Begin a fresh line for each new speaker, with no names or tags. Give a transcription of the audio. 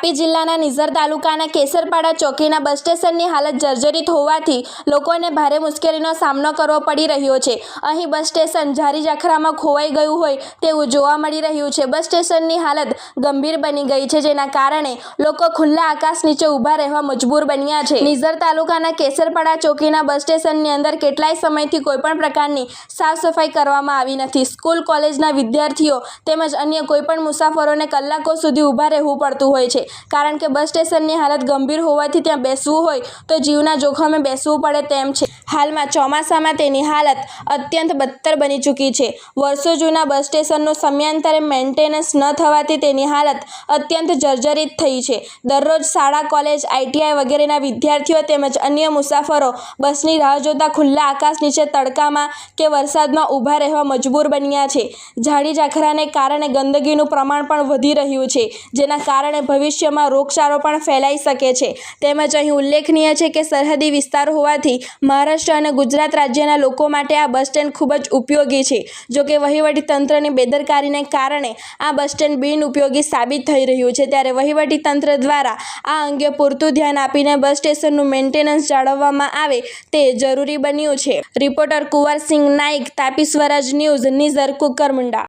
તાપી જિલ્લાના નિઝર તાલુકાના કેસરપાડા ચોકીના બસ સ્ટેશનની હાલત જર્જરિત હોવાથી લોકોને ભારે મુશ્કેલીનો સામનો કરવો પડી રહ્યો છે. અહીં બસ સ્ટેશન જારી જાખરામાં ખોવાઈ ગયું હોય તેવું જોવા મળી રહ્યું છે. બસ સ્ટેશનની હાલત ગંભીર બની ગઈ છે, જેના કારણે લોકો ખુલ્લા આકાશ નીચે ઊભા રહેવા મજબૂર બન્યા છે. નિઝર તાલુકાના કેસરપાડા ચોકીના બસ સ્ટેશનની અંદર કેટલાય સમયથી કોઈપણ પ્રકારની સાફ સફાઈ કરવામાં આવી નથી. સ્કૂલ, કોલેજના વિદ્યાર્થીઓ તેમજ અન્ય કોઈપણ મુસાફરોને કલાકો સુધી ઊભા રહેવું પડતું હોય છે. કારણ કે બસ સ્ટેશનની હાલત ગંભીર હોવાથી ત્યાં બેસવું હોય તો જીવના જોખમે બેસવું પડે તેમ છે. હાલમાં ચોમાસામાં તેની હાલત અત્યંત બદતર બની ચૂકી છે. વર્ષો જૂના બસ સ્ટેશનનું સમયાંતરે મેન્ટેનન્સ ન થવાથી તેની હાલત અત્યંત જર્જરિત થઈ છે. દરરોજ શાળા, કોલેજ આઈટીઆઈ વગેરેના વિદ્યાર્થીઓ તેમજ અન્ય મુસાફરો બસની રાહ જોતા ખુલ્લા આકાશ નીચે તડકામાં કે વરસાદમાં ઊભા રહેવા મજબૂર બન્યા છે. ઝાડી ઝાખરાને કારણે ગંદકીનું પ્રમાણ પણ વધી રહ્યું છે, જેના કારણે ભવિષ્યમાં રોગચાળો પણ ફેલાઈ શકે છે. તેમજ અહીં ઉલ્લેખનીય છે કે સરહદી વિસ્તાર હોવાથી મહારાષ્ટ્ર અને ગુજરાત રાજ્યના લોકો માટે આ બસ સ્ટેન્ડ ખૂબ જ ઉપયોગી છે. જોકે વહીવટી તંત્રની બેદરકારીને કારણે આ બસ સ્ટેન્ડ બિનઉપયોગી સાબિત થઈ રહ્યું છે. ત્યારે વહીવટી તંત્ર દ્વારા આ અંગે પૂરતું ધ્યાન આપીને બસ સ્ટેશનનું મેન્ટેનન્સ જાળવવામાં આવે તે જરૂરી બન્યું છે. Reporter Kunwarsinh Naik, Tapi Swaraj news, Nizar, Kukarmunda.